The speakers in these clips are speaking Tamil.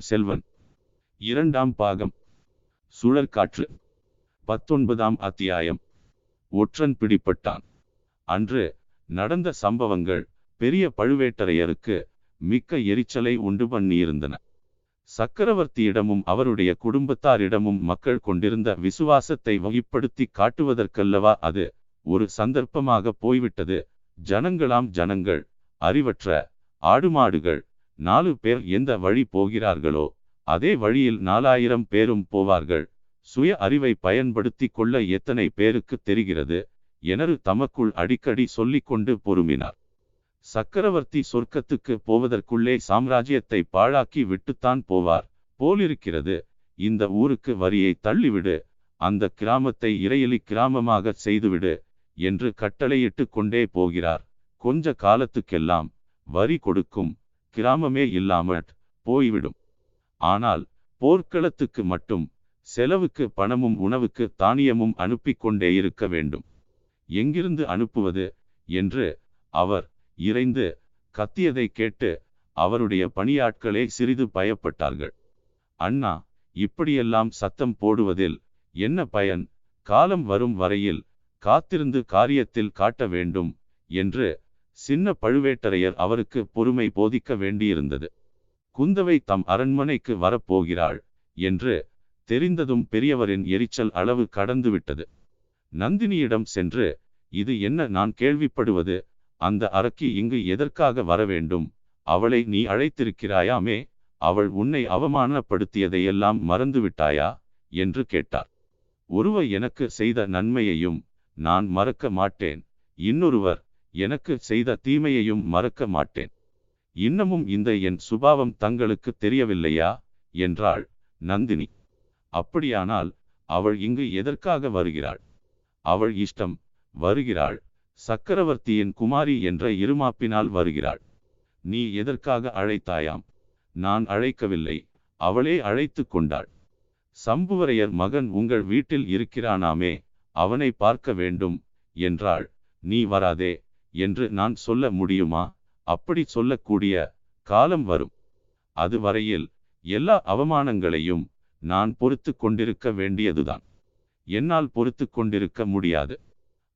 பொன்னியின் செல்வன். இரண்டாம் பாகம். சுழற்காற்று. பத்தொன்பதாம் அத்தியாயம். ஒற்றன் பிடிப்பட்டான். அன்று நடந்த சம்பவங்கள் பெரிய பழுவேட்டரையருக்கு மிக்க எரிச்சலை உண்டு பண்ணியிருந்தன. சக்கரவர்த்தியிடமும் அவருடைய குடும்பத்தாரிடமும் மக்கள் கொண்டிருந்த விசுவாசத்தை வகைப்படுத்தி காட்டுவதற்கல்லவா அது ஒரு சந்தர்ப்பமாக போய்விட்டது. ஜனங்களாம் ஜனங்கள் அறிவற்ற ஆடுமாடுகள் நாலு பேர் எந்த வழி போகிறார்களோ அதே வழியில் நாலாயிரம் பேரும் போவார்கள். சுய அறிவை பயன்படுத்தி கொள்ள எத்தனை பேருக்கு தெரிகிறது? எனரு தமக்குள் அடிக்கடி சொல்லிக்கொண்டு பொறுமினார். சக்கரவர்த்தி சொர்க்கத்துக்கு போவதற்குள்ளே சாம்ராஜ்யத்தை பாழாக்கி விட்டுத்தான் போவார். போலிருக்கிறது இந்த ஊருக்கு வரியை தள்ளிவிடு அந்த கிராமத்தை இறையலி கிராமமாக செய்துவிடு என்று கட்டளையிட்டு கொண்டே போகிறார். கொஞ்ச காலத்துக்கெல்லாம் வரி கொடுக்கும் கிராமமே இல்லாமற் போய்விடும். ஆனால் போர்க்களத்துக்கு மட்டும் செலவுக்கு பணமும் உணவுக்கு தானியமும் அனுப்பி கொண்டே இருக்க வேண்டும். எங்கிருந்து அனுப்புவது என்று அவர் இறைந்து கத்தியதை கேட்டு அவருடைய பணியாட்களே சிறிது பயப்பட்டார்கள். அண்ணா இப்படியெல்லாம் சத்தம் போடுவதில் என்ன பயன்? காலம் வரும் வரையில் காத்திருந்து காரியத்தில் காட்ட வேண்டும் என்று சின்ன பழுவேட்டரையர் அவருக்கு பொறுமை போதிக்க வேண்டியிருந்தது. குந்தவை தம் அரண்மனைக்கு வரப்போகிறாள் என்று தெரிந்ததும் பெரியவரின் எரிச்சல் அளவு கடந்துவிட்டது. நந்தினியிடம் சென்று இது என்ன நான் கேள்விப்படுவது? அந்த அரக்கி இங்கு எதற்காக வர வேண்டும்? அவளை நீ அழைத்திருக்கிறாயாமே? அவள் உன்னை அவமானப்படுத்தியதையெல்லாம் மறந்துவிட்டாயா? என்று கேட்டார். ஒருவர் எனக்கு செய்த நன்மையையும் நான் மறக்க மாட்டேன். இன்னொருவர் எனக்கு செய்த தீமையையும் மறக்க மாட்டேன். இன்னமும் இந்த என் சுபாவம் தங்களுக்கு தெரியவில்லையா? என்றாள் நந்தினி. அப்படியானால் அவள் இங்கு எதற்காக வருகிறாள்? அவள் இஷ்டம் வருகிறாள். சக்கரவர்த்தியின் குமாரி என்ற இருமாப்பினால் வருகிறாள். நீ எதற்காக அழைத்தாயாம்? நான் அழைக்கவில்லை. அவளே அழைத்து கொண்டாள். சம்புவரையர் மகன் உங்கள் வீட்டில் இருக்கிறானாமே அவனை பார்க்க வேண்டும் என்றாள். நீ வராதே என்று நான் சொல்ல முடியுமா? அப்படி சொல்லக்கூடிய காலம் வரும். அது வரையில் எல்லா அவமானங்களையும் நான் பொறுத்து கொண்டிருக்க வேண்டியதுதான். என்னால் பொறுத்து கொண்டிருக்க முடியாது.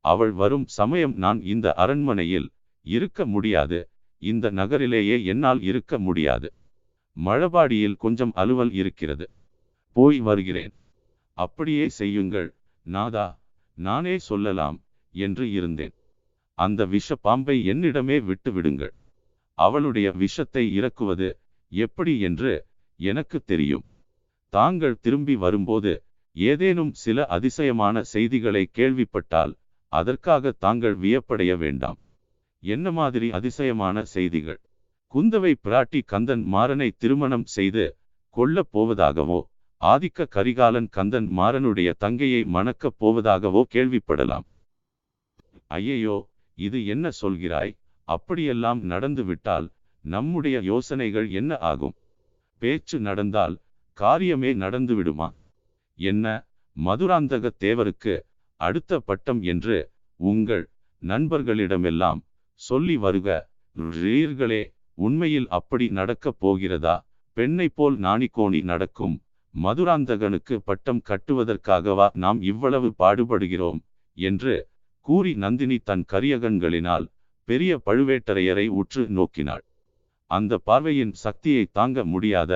அவள் வரும் சமயம் நான் இந்த அரண்மனையில் இருக்க முடியாது. இந்த நகரிலேயே என்னால் இருக்க முடியாது. மழபாடியில் கொஞ்சம் அலுவல் இருக்கிறது. போய் வருகிறேன். அப்படியே செய்யுங்கள். நாதா நானே சொல்லலாம் என்று இருந்தேன். அந்த விஷ பாம்பை என்னிடமே விட்டு விடுங்கள் அவளுடைய விஷத்தை இறக்குவது எப்படி என்று எனக்கு தெரியும். தாங்கள் திரும்பி வரும்போது ஏதேனும் சில அதிசயமான செய்திகளை கேள்விப்பட்டால் அதற்காக தாங்கள் வியப்படைய வேண்டாம். என்ன மாதிரி அதிசயமான செய்திகள்? குந்தவை பிராட்டி கந்தன் மாறனை திருமணம் செய்து கொல்லப் போவதாகவோ ஆதிக்க கரிகாலன் கந்தன் மாறனுடைய தங்கையை மணக்கப் போவதாகவோ கேள்விப்படலாம். ஐயையோ இது என்ன சொல்கிறாய்? அப்படியெல்லாம் நடந்து விட்டால் நம்முடைய யோசனைகள் என்ன ஆகும்? பேச்சு நடந்தால் காரியமே நடந்து விடுமா என்ன? மதுராந்தக தேவருக்கு அடுத்த பட்டம் என்று உங்கள் நண்பர்களிடமெல்லாம் சொல்லி வருக. ரீர்களே உண்மையில் அப்படி நடக்கப் போகிறதா? பெண்ணை போல் நாணிக்கோணி நடக்கும் மதுராந்தகனுக்கு பட்டம் கட்டுவதற்காகவா நாம் இவ்வளவு பாடுபடுகிறோம்? என்று கூறி நந்தினி தன் கரியகன்களினால் பெரிய பழுவேட்டரையரை உற்று நோக்கினாள். அந்த பார்வையின் சக்தியை தாங்க முடியாத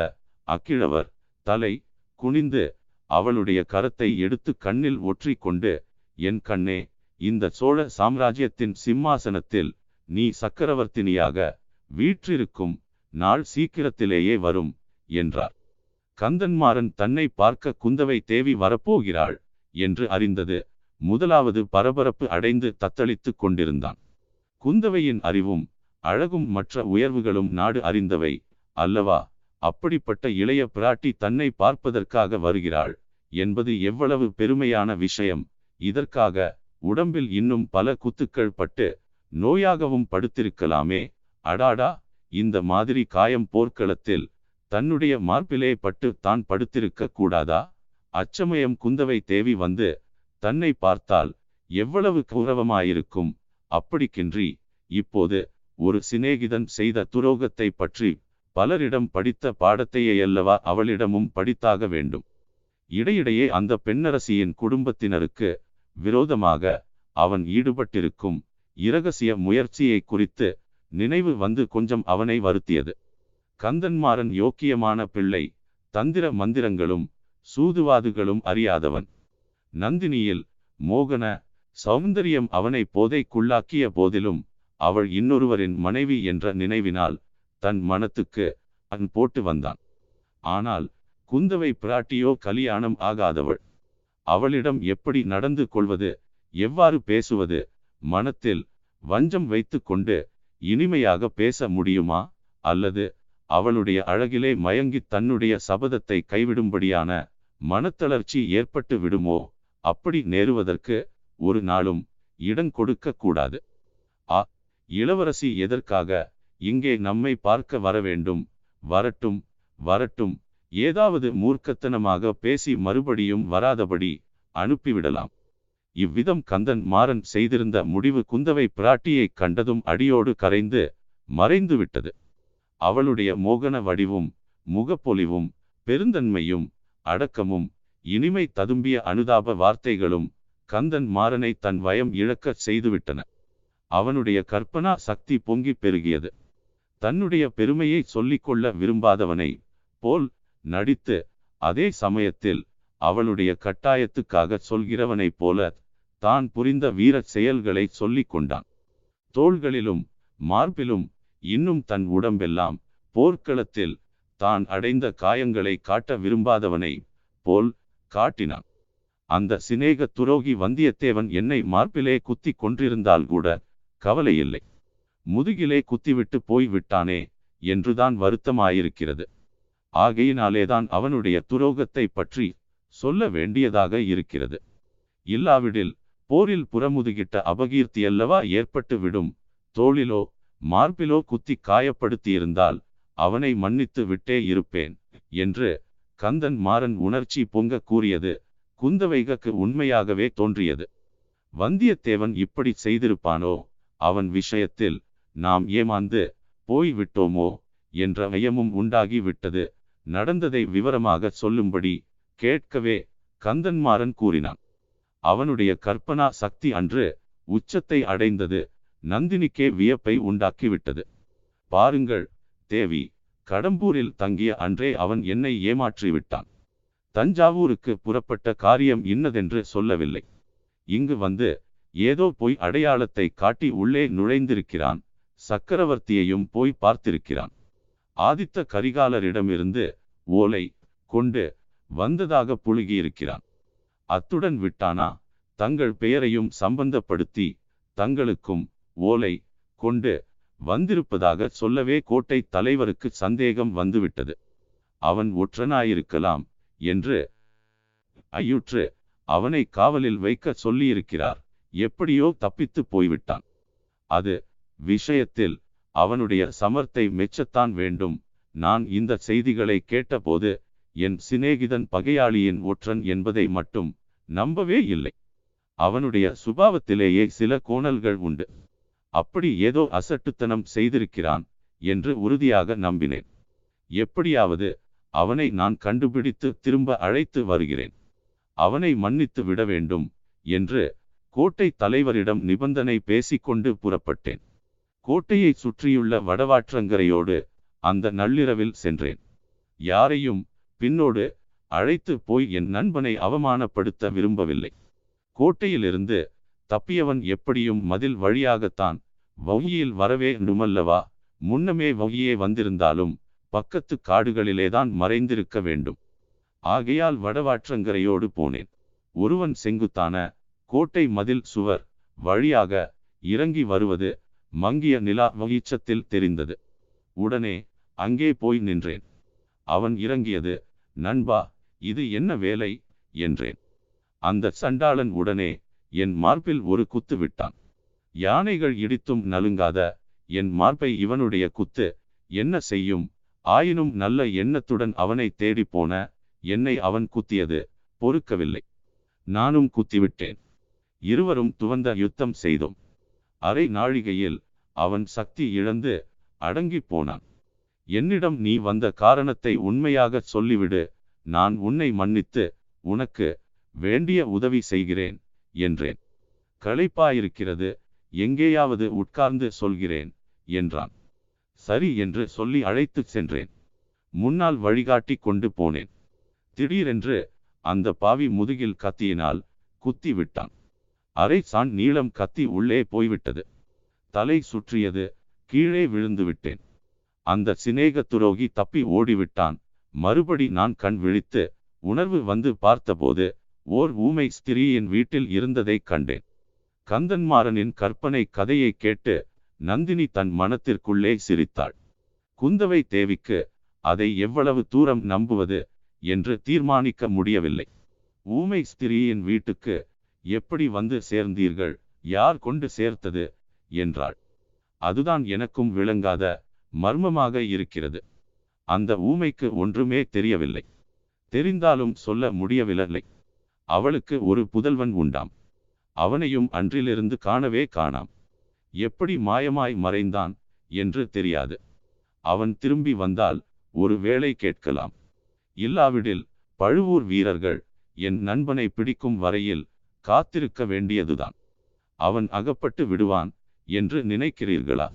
அக்கிழவர் தலை குனிந்து அவளுடைய கரத்தை எடுத்து கண்ணில் ஒற்றி கொண்டு என் கண்ணே இந்த சோழ சாம்ராஜ்யத்தின் சிம்மாசனத்தில் நீ சக்கரவர்த்தினியாக வீற்றிருக்கும் நாள் சீக்கிரத்திலேயே வரும் என்றார். கந்தன்மாறன் தன்னை பார்க்க குந்தவை தேவி வரப்போகிறாள் என்று அறிந்தது முதலாவது பரபரப்பு அடைந்து தத்தளித்துக் கொண்டிருந்தான். குந்தவையின் அறிவும் அழகும் மற்ற உயர்வுகளும் நாடு அறிந்தவை. அல்லவா அப்படிப்பட்ட இளைய பிராட்டி தன்னை பார்ப்பதற்காக வருகிறாள் என்பது எவ்வளவு பெருமையான விஷயம். இதற்காக உடம்பில் இன்னும் பல குத்துக்கள் பட்டு நோயாகவும் படுத்திருக்கலாமே. அடாடா இந்த மாதிரி காயம் போர்க்களத்தில் தன்னுடைய மார்பிலே பட்டு தான் படுத்திருக்க கூடாதா? அச்சமயம் குந்தவை தேவி வந்து தன்னை பார்த்தால் எவ்வளவு கௌரவமாயிருக்கும்? அப்படிக்கின்றி இப்போது ஒரு சிநேகிதன் செய்த துரோகத்தை பற்றி பலரிடம் படித்த பாடத்தையல்லவா அவளிடமும் படித்தாக வேண்டும். இடையிடையே அந்த பெண்ணரசியின் குடும்பத்தினருக்கு விரோதமாக அவன் ஈடுபட்டிருக்கும் இரகசிய முயற்சியை குறித்து நினைவு வந்து கொஞ்சம் அவனை வருத்தியது. கந்தன்மாறன் யோக்கியமான பிள்ளை தந்திர மந்திரங்களும் சூதுவாதுகளும் அறியாதவன். நந்தினியில் மோகன சௌந்தரியம் அவனை போதைக்குள்ளாக்கிய போதிலும் அவள் இன்னொருவரின் மனைவி என்ற நினைவினால் தன் மனத்துக்கு அன் போட்டு வந்தான். ஆனால் குந்தவை பிராட்டியோ கலியாணம் ஆகாதவள். அவளிடம் எப்படி நடந்து கொள்வது எவ்வாறு பேசுவது மனத்தில் வஞ்சம் வைத்து கொண்டு இனிமையாக பேச முடியுமா அல்லது அவளுடைய அழகிலே மயங்கி தன்னுடைய சபதத்தை கைவிடும்படியான மனத்தளர்ச்சி ஏற்பட்டு விடுமோ அப்படி நேருவதற்கு ஒரு நாளும் இடம் கொடுக்க கூடாது. ஆ இளவரசி எதற்காக இங்கே நம்மை பார்க்க வர வேண்டும்? வரட்டும் வரட்டும். ஏதாவது மூர்க்கத்தனமாக பேசி மறுபடியும் வராதபடி அனுப்பிவிடலாம். இவ்விதம் கந்தன் மாறன் செய்திருந்த முடிவு குந்தவை பிராட்டியை கண்டதும் அடியோடு கரைந்து மறைந்து விட்டது அவளுடைய மோகன வடிவும் முகப்பொலிவும் பெருந்தன்மையும் அடக்கமும் இனிமை ததும்பிய அனுதாப வார்த்தைகளும் கந்தன் மாறனை தன் வயம் இழக்கச் செய்துவிட்டன. அவனுடைய கற்பனா சக்தி பொங்கி பெருகியது. தன்னுடைய பெருமையை சொல்லிக்கொள்ள விரும்பாதவனை போல் நடித்து அதே சமயத்தில் அவளுடைய கட்டாயத்துக்காக சொல்கிறவனைப் போல தான் புரிந்த வீர செயல்களை சொல்லிக் கொண்டான். தோள்களிலும் மார்பிலும் இன்னும் தன் உடம்பெல்லாம் போர்க்களத்தில் தான் அடைந்த காயங்களை காட்ட விரும்பாதவனை போல் காட்டினான். அந்த சிநேக துரோகி வந்தியத்தேவன் என்னை மார்பிலே குத்தி கொன்றிருந்தால் கூட கவலை இல்லை முதுகிலே குத்திவிட்டு போய் விட்டானே என்றுதான் வருத்தமாயிருக்கிறது. ஆகையினாலேதான் அவனுடைய துரோகத்தை பற்றி சொல்ல வேண்டியதாக இருக்கிறது. இல்லாவிடில் போரில் புறமுதுகிட்ட அபகீர்த்தியல்லவா ஏற்பட்டு விடும் தோளிலோ மார்பிலோ குத்தி காயப்படுத்தியிருந்தால் அவனை மன்னித்து விட்டே இருப்பேன் என்று கந்தன் மாறன் உணர்ச்சி பொங்க கூறியது குந்தவைகக்கு உண்மையாகவே தோன்றியது. வந்தியத்தேவன் இப்படி செய்திருப்பானோ? அவன் விஷயத்தில் நாம் ஏமாந்து போய் விட்டோமோ என்ற ஐயமும் உண்டாகி விட்டது நடந்ததை விவரமாக சொல்லும்படி கேட்கவே கந்தன்மாறன் கூறினான். அவனுடைய கற்பனா சக்தி அன்று உச்சத்தை அடைந்தது. நந்தினிக்கே வியப்பை உண்டாக்கிவிட்டது. பாருங்கள் தேவி கடம்பூரில் தங்கிய அன்றே அவன் என்னை ஏமாற்றி விட்டான் தஞ்சாவூருக்கு புறப்பட்ட காரியம் இன்னதென்று சொல்லவில்லை. இங்கு வந்து ஏதோ போய் அடையாளத்தை காட்டி உள்ளே நுழைந்திருக்கிறான். சக்கரவர்த்தியையும் போய் பார்த்திருக்கிறான். ஆதித்த கரிகாலரிடமிருந்து ஓலை கொண்டு வந்ததாக புழுகியிருக்கிறான். அத்துடன் விட்டானா? தங்கள் பெயரையும் சம்பந்தப்படுத்தி தங்களுக்கும் ஓலை கொண்டு வந்திருப்பதாக சொல்லவே கோட்டை தலைவருக்கு சந்தேகம் வந்துவிட்டது. அவன் ஒற்றனாயிருக்கலாம் என்று ஐயுற்று அவனை காவலில் வைக்க சொல்லியிருக்கிறார். எப்படியோ தப்பித்து போய்விட்டான். அது விஷயத்தில் அவனுடைய சமர்த்தை மெச்சத்தான் வேண்டும். நான் இந்த செய்திகளை கேட்டபோது என் சிநேகிதன் பகையாளியின் ஒற்றன் என்பதை மட்டும் நம்பவே இல்லை. அவனுடைய சுபாவத்திலேயே சில கோணல்கள் உண்டு. அப்படி ஏதோ அசட்டுத்தனம் செய்திருக்கிறான் என்று உறுதியாக நம்பினேன். எப்படியாவது அவனை நான் கண்டுபிடித்து திரும்ப அழைத்து வருகிறேன். அவனை மன்னித்து விட வேண்டும் என்று கோட்டை தலைவரிடம் நிபந்தனை பேசிக்கொண்டு புறப்பட்டேன். கோட்டையை சுற்றியுள்ள வடவாற்றங்கரையோடு அந்த நள்ளிரவில் சென்றேன். யாரையும் பின்னோடு அழைத்து போய் என் நண்பனை அவமானப்படுத்த விரும்பவில்லை. கோட்டையிலிருந்து தப்பியவன் எப்படியும் மதில் வழியாகத்தான் வௌகியில் வரவே நுமல்லவா முன்னமே வவுயே வந்திருந்தாலும் பக்கத்து காடுகளிலேதான் மறைந்திருக்க வேண்டும். ஆகையால் வடவாற்றங்கரையோடு போனேன். ஒருவன் செங்குத்தான கோட்டை மதில் சுவர் வழியாக இறங்கி வருவது மங்கிய நிலா வகிச்சத்தில் தெரிந்தது. உடனே அங்கே போய் நின்றேன். அவன் இறங்கியது நண்பா இது என்ன வேலை? என்றேன். அந்த சண்டாளன் உடனே என் மார்பில் ஒரு குத்து விட்டான். யானைகள் இடித்தும் நலுங்காத என் மார்பை இவனுடைய குத்து என்ன செய்யும்? ஆயினும் நல்ல எண்ணத்துடன் அவனை தேடிப்போன போன என்னை அவன் குத்தியது பொறுக்கவில்லை. நானும் குத்திவிட்டேன். இருவரும் துவந்த யுத்தம் செய்தோம். அரை நாழிகையில் அவன் சக்தி இழந்து அடங்கி போனான். என்னிடம் நீ வந்த காரணத்தை உண்மையாகச் சொல்லிவிடு. நான் உன்னை மன்னித்து உனக்கு வேண்டிய உதவி செய்கிறேன். என்றேன். களைப்பாயிருக்கிறது எங்கேயாவது உட்கார்ந்து சொல்கிறேன் என்றான். சரி என்று சொல்லி அழைத்துச் சென்றேன். முன்னால் வழிகாட்டி கொண்டு போனேன். திடீரென்று அந்த பாவி முதுகில் கத்தியினால் குத்தி விட்டான். அரை சான் நீளம் கத்தி உள்ளே போய்விட்டது. தலை சுற்றியது கீழே விழுந்து விட்டேன். அந்த சிநேக துரோகி தப்பி ஓடிவிட்டான். மறுபடி நான் கண் விழித்து உணர்வு வந்து பார்த்தபோது ஓர் ஊமை ஸ்திரீயின் வீட்டில் இருந்ததைக் கண்டேன். கந்தன்மாறனின் கற்பனை கதையை கேட்டு நந்தினி தன் மனத்திற்குள்ளே சிரித்தாள். குந்தவை தேவிக்கு அதை எவ்வளவு தூரம் நம்புவது என்று தீர்மானிக்க முடியவில்லை. ஊமை ஸ்திரீயின் வீட்டுக்கு எப்படி வந்து சேர்ந்தீர்கள் யார் கொண்டு சேர்த்தது என்றாள். அதுதான் எனக்கும் விளங்காத மர்மமாக இருக்கிறது. அந்த ஊமைக்கு ஒன்றுமே தெரியவில்லை. தெரிந்தாலும் சொல்ல முடியவில்லை. அவளுக்கு ஒரு புதல்வன் உண்டாம். அவனையும் அன்றிலிருந்து காணவே காணாம். எப்படி மாயமாய் மறைந்தான் என்று தெரியாது. அவன் திரும்பி வந்தால் ஒரு வேளை கேட்கலாம். இல்லாவிடில் பழுவூர் வீரர்கள் என் நண்பனை பிடிக்கும் வரையில் காத்திருக்க வேண்டியதுதான். அவன் அகப்பட்டு விடுவான் என்று நினைக்கிறீர்களா?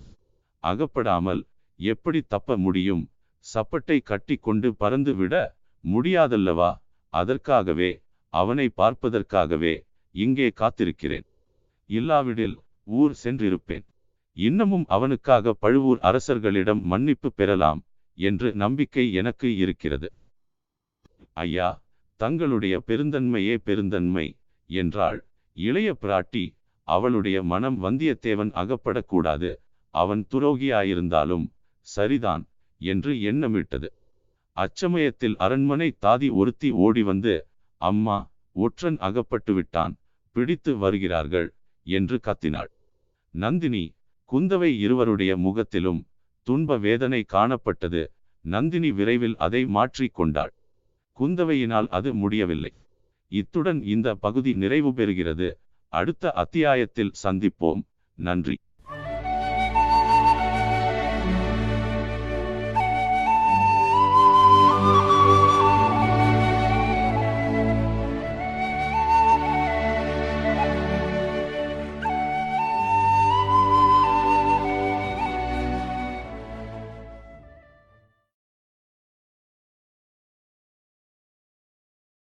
அகப்படாமல் எப்படி தப்ப முடியும்? சப்பட்டை கட்டி கொண்டு பறந்து விட முடியாதல்லவா? அதற்காகவே அவனை பார்ப்பதற்காகவே இங்கே காத்திருக்கிறேன். இல்லாவிடில் ஊர் சென்றிருப்பேன். இன்னமும் அவனுக்காக பழுவூர் அரசர்களிடம் மன்னிப்பு பெறலாம் என்று நம்பிக்கை எனக்கு இருக்கிறது. ஐயா தங்களுடைய பெருந்தன்மையே பெருந்தன்மை என்றாள். இளைய பிராட்டி அவளுடைய மனம் வந்தியத்தேவன் அகப்படக்கூடாது. அவன் துரோகியாயிருந்தாலும் சரிதான் என்று எண்ணமிட்டது. அச்சமயத்தில் அரண்மனை தாதி ஒருத்தி ஓடி வந்து அம்மா ஒற்றன் அகப்பட்டு விட்டான் பிடித்து வருகிறார்கள் என்று கத்தினாள். நந்தினி குந்தவை இருவருடைய முகத்திலும் துன்ப வேதனை காணப்பட்டது நந்தினி விரைவில் அதை மாற்றிக் கொண்டாள். குந்தவையினால் அது முடியவில்லை. இத்துடன் இந்த பகுதி நிறைவு பெறுகிறது. அடுத்த அத்தியாயத்தில் சந்திப்போம். நன்றி.